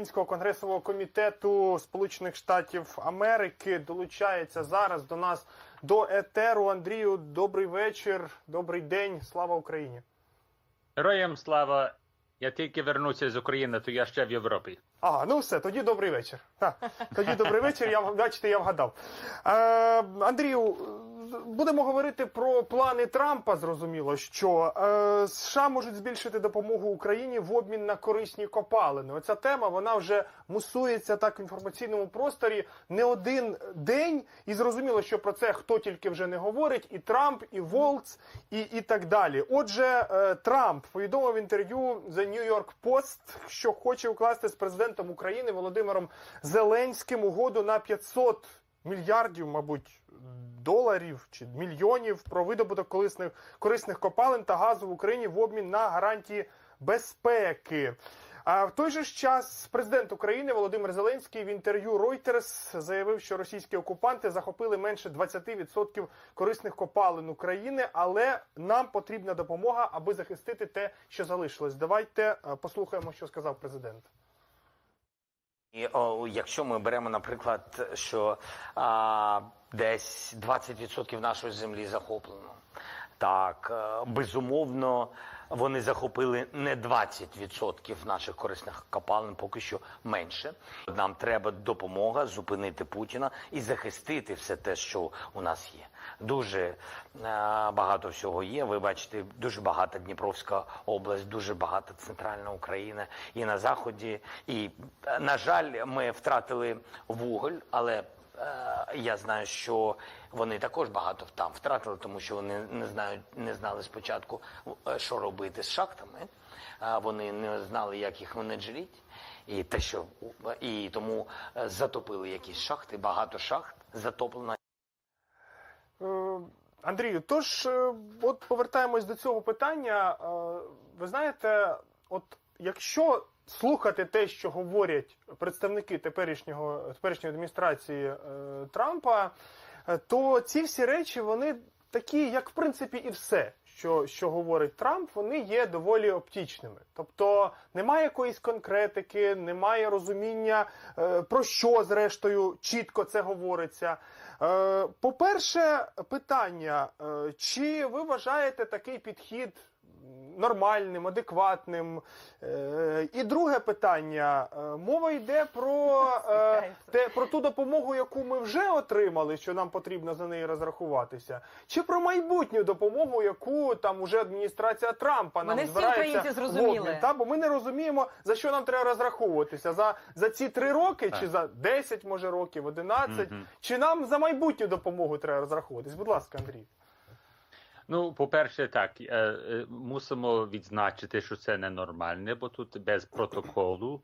Українського конгресового комітету Сполучених Штатів Америки долучається зараз до нас до етеру. Андрію, добрий вечір, добрий день. Слава Україні. Героям слава. Я тільки вернуся з України, то я ще в Європі. Ага, ну все, тоді добрий вечір. Ха, тоді добрий вечір. Я бачите, я вгадав. Е, Андрію, будемо говорити про плани Трампа. Зрозуміло, що е, США можуть збільшити допомогу Україні в обмін на корисні копалини. Оця тема вона вже мусується так в інформаційному просторі не один день, і зрозуміло, що про це хто тільки вже не говорить, і Трамп, і Волц, і, і так далі. Отже, е, Трамп повідомив інтерв'ю The New York Post, що хоче укласти з президентом України Володимиром Зеленським угоду на 500 мільярдів, мабуть, доларів чи мільйонів про видобуток корисних, корисних копалин та газу в Україні в обмін на гарантії безпеки. А в той же час президент України Володимир Зеленський в інтерв'ю Reuters заявив, що російські окупанти захопили менше 20% корисних копалин України, але нам потрібна допомога, аби захистити те, що залишилось. Давайте е, послухаємо, що сказав президент. І о, якщо ми беремо, наприклад, що а, десь 20% нашої землі захоплено, так е, безумовно вони захопили не 20% наших корисних копалин, поки що менше. Нам треба допомога зупинити Путіна і захистити все те, що у нас є. Дуже е, багато всього є. Ви бачите, дуже багата Дніпровська область, дуже багата центральна Україна і на заході. І е, на жаль, ми втратили вуголь, але Я знаю, що вони також багато там втратили, тому що вони не знають, не знали спочатку, е, що робити з шахтами. Е, Вони не знали, як їх менеджеріть, і те, що і тому е, затопили якісь шахти. Багато шахт затоплено. Е, Андрію, тож, е, от повертаємось до цього питання. Е, Ви знаєте, от якщо слухати те, що говорять представники теперішнього теперішньої адміністрації е, Трампа, е, то ці всі речі вони такі, як в принципі, і все. Що, що говорить Трамп, вони є доволі оптічними. Тобто немає якоїсь конкретики, немає розуміння, е, про що зрештою чітко це говориться. Е, По-перше, питання: е, чи ви вважаєте такий підхід нормальним, адекватним? Е, І друге питання: Е, мова йде про, е, те, про ту допомогу, яку ми вже отримали, що нам потрібно за неї розрахуватися, чи про майбутню допомогу, яку там уже адміністрація Трампа нам всі збирається зрозуміли. обмін, та? бо ми не розуміємо, за що нам треба розраховуватися. За, за ці три роки, чи за 10, може, років, 11, Мгм. чи нам за майбутню допомогу треба розраховуватись? Будь ласка, Андрій. Ну, по-перше, так, е, е, мусимо відзначити, що це ненормальне, бо тут без протоколу.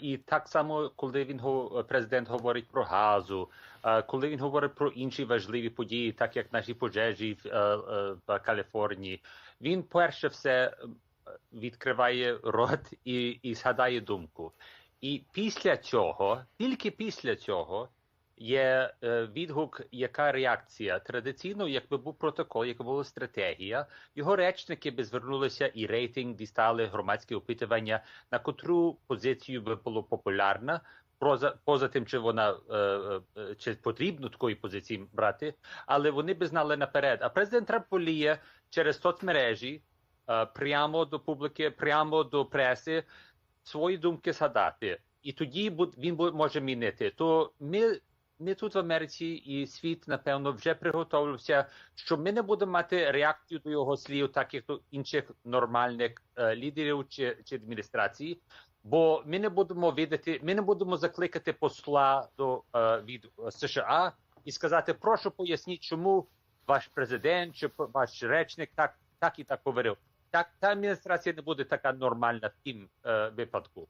І так само, коли він президент говорить про газу, коли він говорить про інші важливі події, так як наші пожежі в, е, Каліфорнії, він перше все відкриває рот і, і згадає думку. І після цього, тільки після цього, є е, відгук, яка реакція. Традиційно, якби був протокол, якби була стратегія, його речники би звернулися і рейтинг дістали громадське опитування, на котру позицію би було популярна. Поза, поза тим, чи вона е, е, чи потрібно такої позиції брати, але вони би знали наперед. А президент Трамп воліє через соцмережі прямо до публіки, прямо до преси свої думки згадати. І тоді він може мінити. То ми, ми тут в Америці і світ, напевно, вже приготовився, що ми не будемо мати реакцію до його слів, так як до інших нормальних е, лідерів чи, чи адміністрації. Бо ми не будемо видати, ми не будемо закликати посла до е, від е, США і сказати, прошу поясніть, чому ваш президент чи ваш речник так, так і так говорив. Так, та адміністрація не буде така нормальна в тім е, випадку.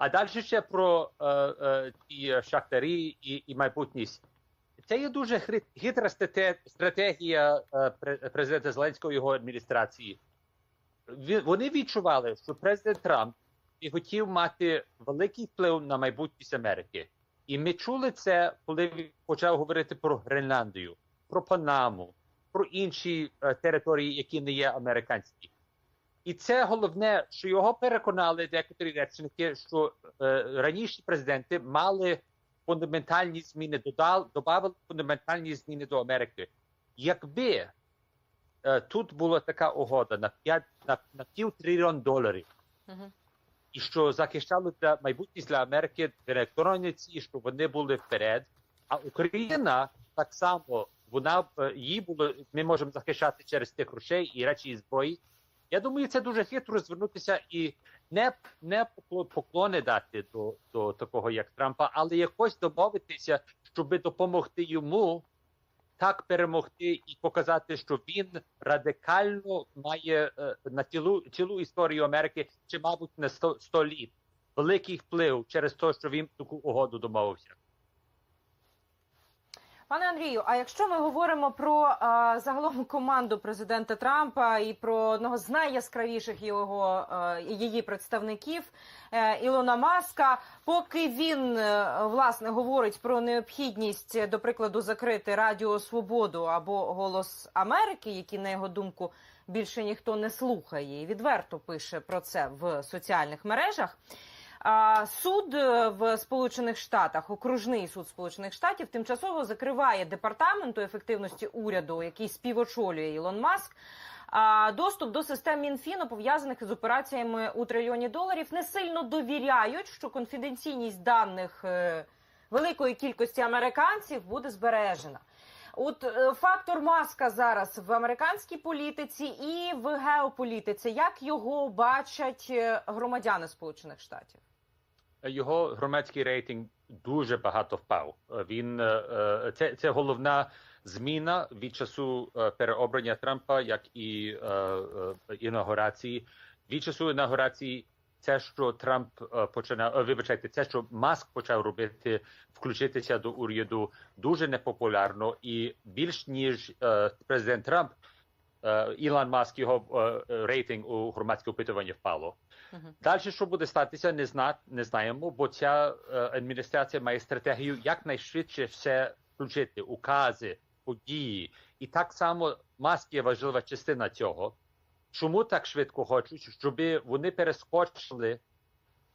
А далі ще про е, е, ті шахтарі і, і майбутність. Це є дуже хитра стратегія е, президента Зеленського і його адміністрації. Вони відчували, що президент Трамп і хотів мати великий вплив на майбутність Америки. І ми чули це, коли він почав говорити про Гренландію, про Панаму, про інші е, території, які не є американські. І це головне, що його переконали декотрі речники, що е, раніше президенти мали фундаментальні зміни, додали, додали фундаментальні зміни до Америки. Якби е, тут була така угода на 5, на, на пів трильйон доларів, Мгм. і що захищало для майбутність для Америки в електроніці, щоб вони були вперед. А Україна так само вона е, її було. Ми можемо захищати через тих грошей і речі і зброї. Я думаю, це дуже хитро звернутися і не, не покло- поклони дати до, до такого, як Трампа, але якось домовитися, щоб допомогти йому так перемогти і показати, що він радикально має е, на цілу, цілу історію Америки, чи, мабуть, на 100, 100 літ великий вплив через те, що він таку угоду домовився. Пане Андрію, а якщо ми говоримо про а, загалом команду президента Трампа і про одного з найяскравіших його е, її представників е, Ілона Маска, поки він е, власне говорить про необхідність, е, до прикладу, закрити Радіо Свободу або Голос Америки, які на його думку більше ніхто не слухає, і відверто пише про це в соціальних мережах. Суд е, в Сполучених Штатах, окружний суд Сполучених Штатів, тимчасово закриває департаменту ефективності уряду, який співочолює Ілон Маск. Доступ до систем Мінфіну пов'язаних із операціями у трильйоні доларів не сильно довіряють, що конфіденційність даних е, великої кількості американців буде збережена. От е, фактор маска зараз в американській політиці і в геополітиці, як його бачать громадяни Сполучених Штатів? Його громадський рейтинг дуже багато впав. Він е, е, це, це головна зміна від часу е, переобрання Трампа, як і інаугурації. Від часу інаугурації, це, що Трамп починав, вибачайте, це, що Маск почав робити, включитися до уряду, дуже непопулярно, і більш ніж президент Трамп, е, Ілон Маск його рейтинг у громадському опитуванні впало. Далі, що буде статися, не зна не знаємо, бо ця е, адміністрація має стратегію якнайшвидше все включити, укази, події. І так само Маск є важлива частина цього. Чому так швидко хочуть, щоб вони перескочили,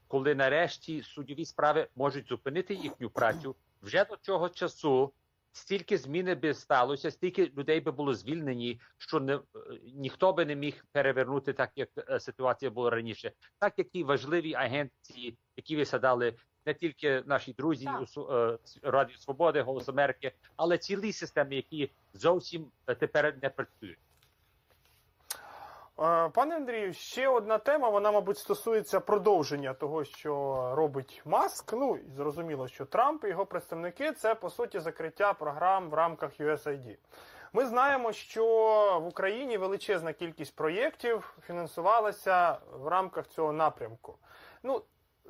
коли нарешті судові справи можуть зупинити їхню працю вже до цього часу. Стільки зміни би сталося, стільки людей би було звільнені, що не е, ніхто би не міг перевернути так, як е, ситуація була раніше. Так як ті важливі агенції, які ви садали, не тільки наші друзі Так. у е, Радіо Свободи, Голос Америки, але цілі системи, які зовсім тепер не працюють. Е, Пане Андрію, ще одна тема. Вона, мабуть, стосується продовження того, що робить Маск. Ну зрозуміло, що Трамп і його представники це по суті закриття програм в рамках USAID. Ми знаємо, що в Україні величезна кількість проєктів фінансувалася в рамках цього напрямку. Ну,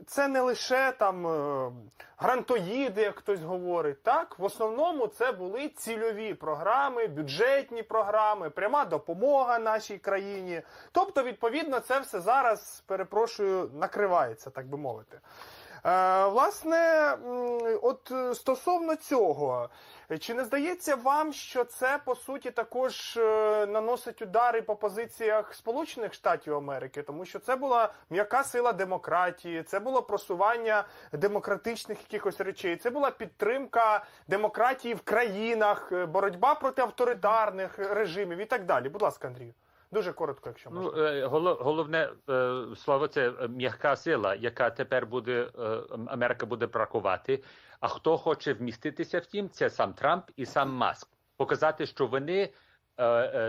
це не лише там е, грантоїди, як хтось говорить. Так, в основному це були цільові програми, бюджетні програми, пряма допомога нашій країні. Тобто, відповідно, це все зараз, перепрошую, накривається, так би мовити. Е, власне, от е, стосовно цього, чи не здається вам, що це по суті також е, наносить удари по позиціях Сполучених Штатів Америки, тому що це була м'яка сила демократії, це було просування демократичних якихось речей, це була підтримка демократії в країнах, боротьба проти авторитарних режимів і так далі. Будь ласка, Андрію, дуже коротко, якщо можна. Ну, головне е, слово це е, м'яка сила, яка тепер буде Америка буде бракувати. А хто хоче вміститися в тім, це сам Трамп і сам Маск. Показати, що вони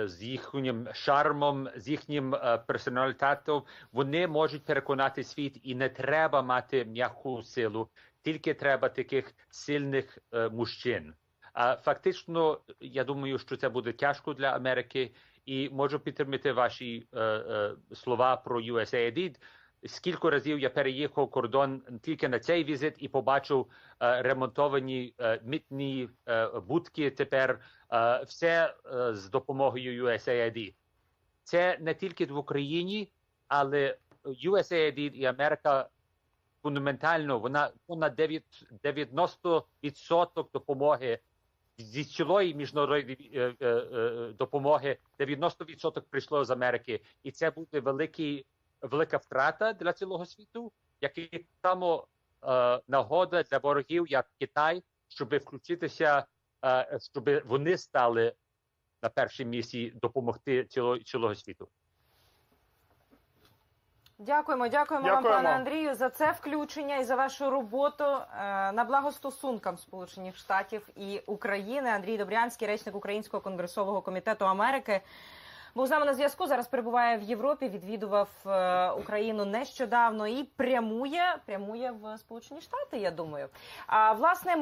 з їхнім шармом, з їхнім персоналітетом, вони можуть переконати світ, і не треба мати м'яку силу, тільки треба таких сильних мужчин. А фактично, я думаю, що це буде тяжко для Америки, і можу підтримати ваші е, е, слова про USAID. Скільки разів я переїхав кордон тільки на цей візит і побачив е, ремонтовані е, митні е, будки тепер, е, все е, з допомогою USAID. Це не тільки в Україні, але USAID і Америка фундаментально вона понад 9, 90% допомоги зі цілої міжнародної е, е, е, допомоги 90% прийшло з Америки, і це буде великий, велика втрата для цілого світу, як і само е, нагода для ворогів, як Китай, щоб включитися, е, щоб вони стали на першій місці допомогти ціло, цілого світу. Дякуємо, дякуємо, вам, пане Андрію, за це включення і за вашу роботу е, на благо стосункам Сполучених Штатів і України. Андрій Добрянський, речник Українського конгресового комітету Америки. Був з нами на зв'язку. Зараз перебуває в Європі. Відвідував е, Україну нещодавно і прямує прямує в Сполучені Штати. Я думаю. А власне.